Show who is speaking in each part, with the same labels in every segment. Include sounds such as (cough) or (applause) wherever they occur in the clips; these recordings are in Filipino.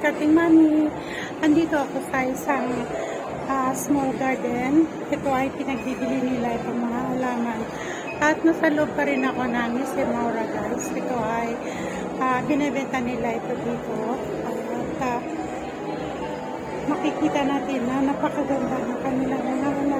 Speaker 1: madiscarding mami. Andito ako sa isang ah, small garden. Ito ay pinagbibili nila itong mga halaman. At nasa loob pa rin ako ng si Maura guys. Ito ay ah, binibenta nila ito dito. At ah, makikita natin na napakaganda ng kanilang halaman.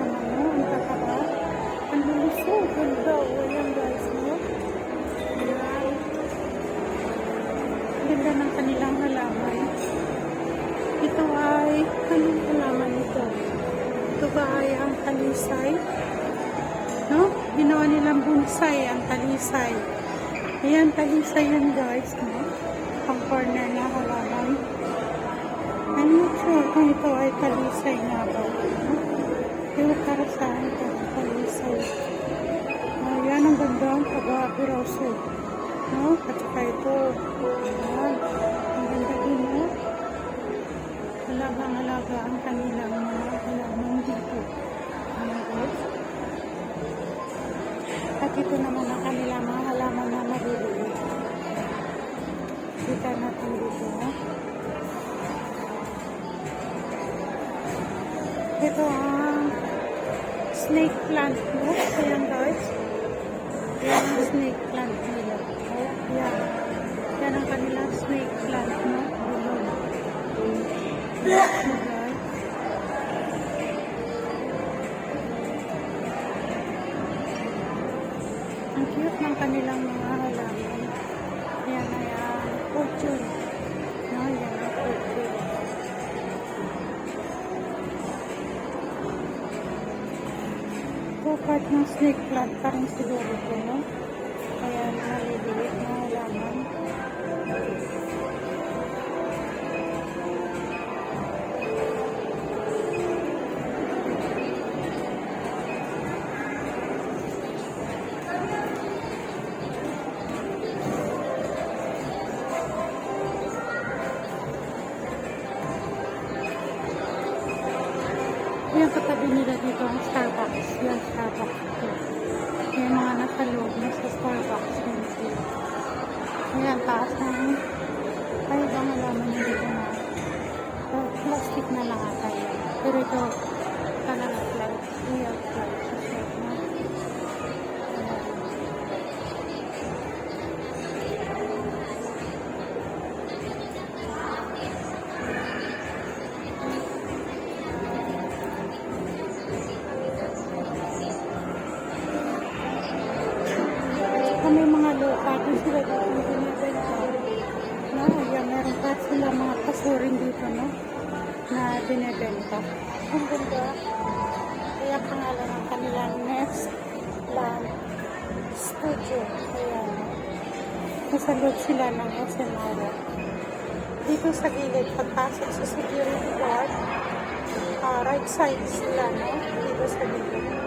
Speaker 1: Ayan, talisay yan guys. No? Ang corner na halaman. I'm not sure kung ito ay talisay nga ba. No? Pero para sa akin ito, talisay. Ayan, ang ganda ang pag-aabiroso. No? At saka ito. Ayan. Ang ganda din, no? Halagang-halaga ang kanilang mga halaman dito. Ano, guys? At ito naman ang kanilang mga halaman na maririnig. Kita natin dito? Ito ang snake plant, no? Ayan, guys. Yan ang snake plant nila. Ayan, yan. Yan ang kanilang snake plant? Bulong. Okay. Ang cute ng kanilang mga Ito part ng snake plant pa rin siguro ito, no? Ito, Na binibenta. Ang ganda. Kaya pangalan ng kanilang Nest Land Studio. Ayan. Nasa loob sila ng SMR. Dito sa gilid, pagpasok sa security guard, ah, right side sila, no? Dito sa gilid.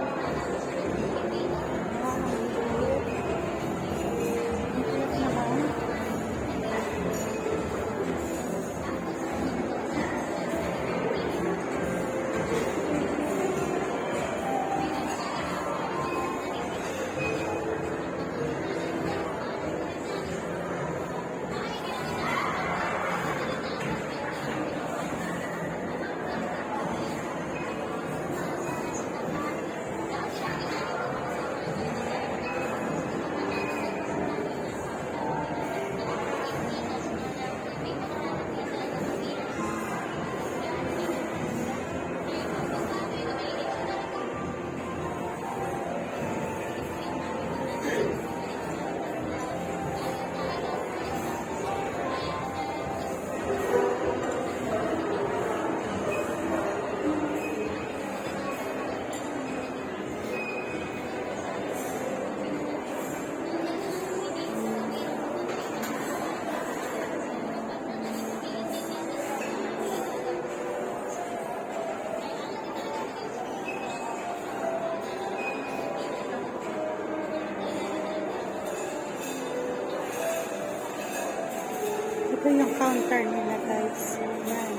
Speaker 1: Ito yung counter nila guys. Yan.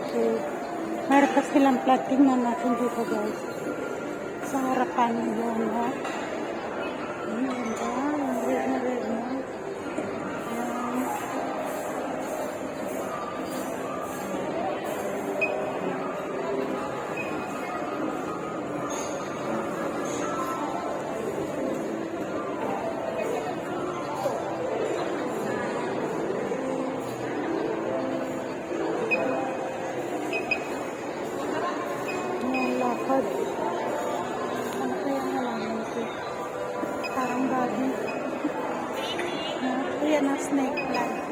Speaker 1: Okay. Meron pa silang plat. Tingnan natin dito guys. Sa harapan yun ha. Yan ng snake plant.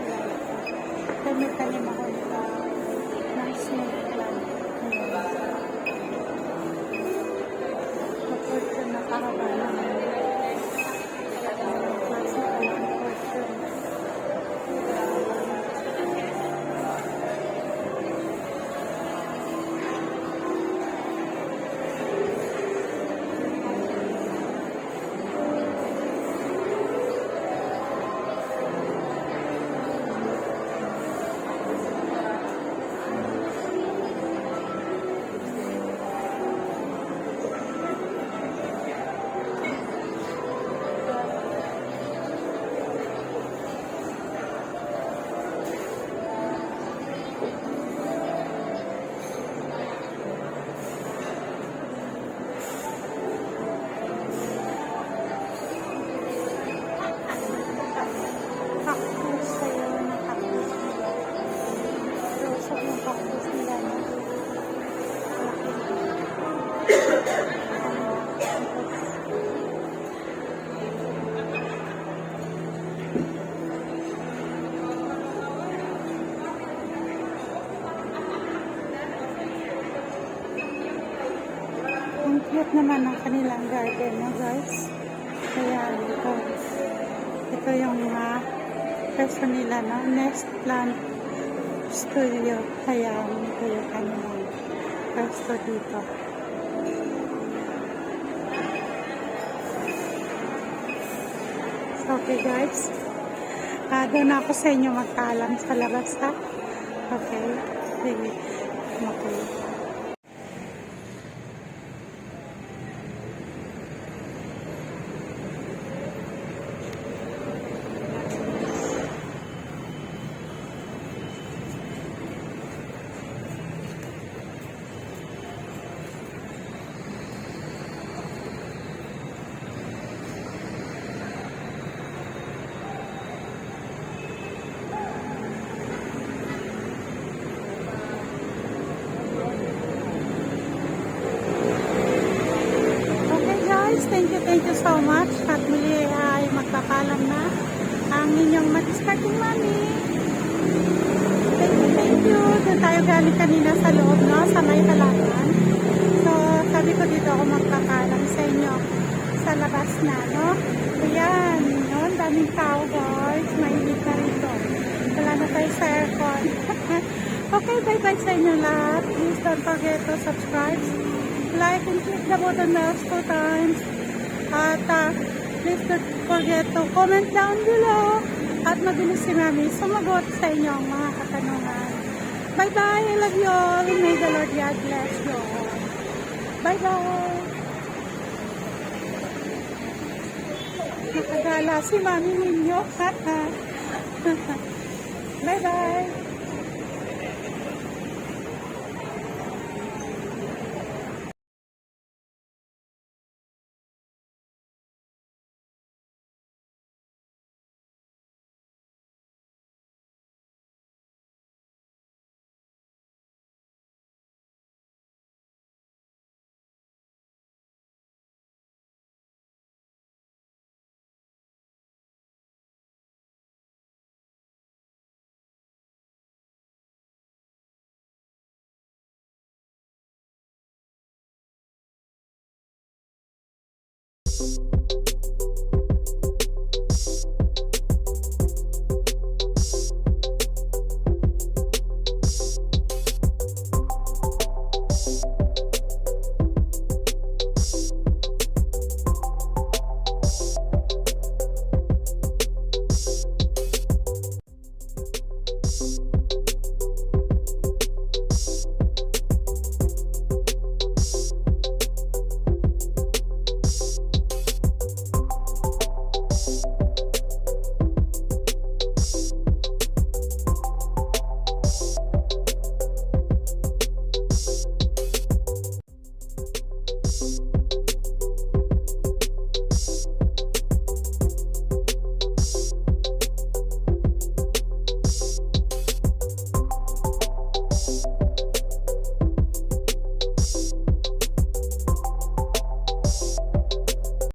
Speaker 1: Naman ng kanilang garden, no guys? Kaya ito. Ito yung mga person nila, no? Nest Plant Studio. Kaya ito yung kanilang pwesto dito. So, okay guys. Ah, doon ako sa inyo magkaalam sa labas ha. Okay. Sige. Okay. Okay guys, thank you, so much. At muli ay magpapaalam na ang inyong mag-starting mami. Thank you, thank you. Doon tayo galing kanina sa loob, no? Sa may halaman. So, sabi ko dito ako magpapaalam sa inyo sa labas na, no? Ayan, no? Ang daming tao, guys. Mainit na rito. Wala na tayo sa aircon. (laughs) okay, bye-bye sa inyo lahat. Please don't forget to subscribe like and click the button bells two times. At please don't forget to comment down below. At mabilis si Mami sumagot sa inyong mga katanungan. Bye-bye. I love you all. May the Lord God bless you. Bye-bye. Nakagala si Mami ninyo. (laughs) Bye-bye.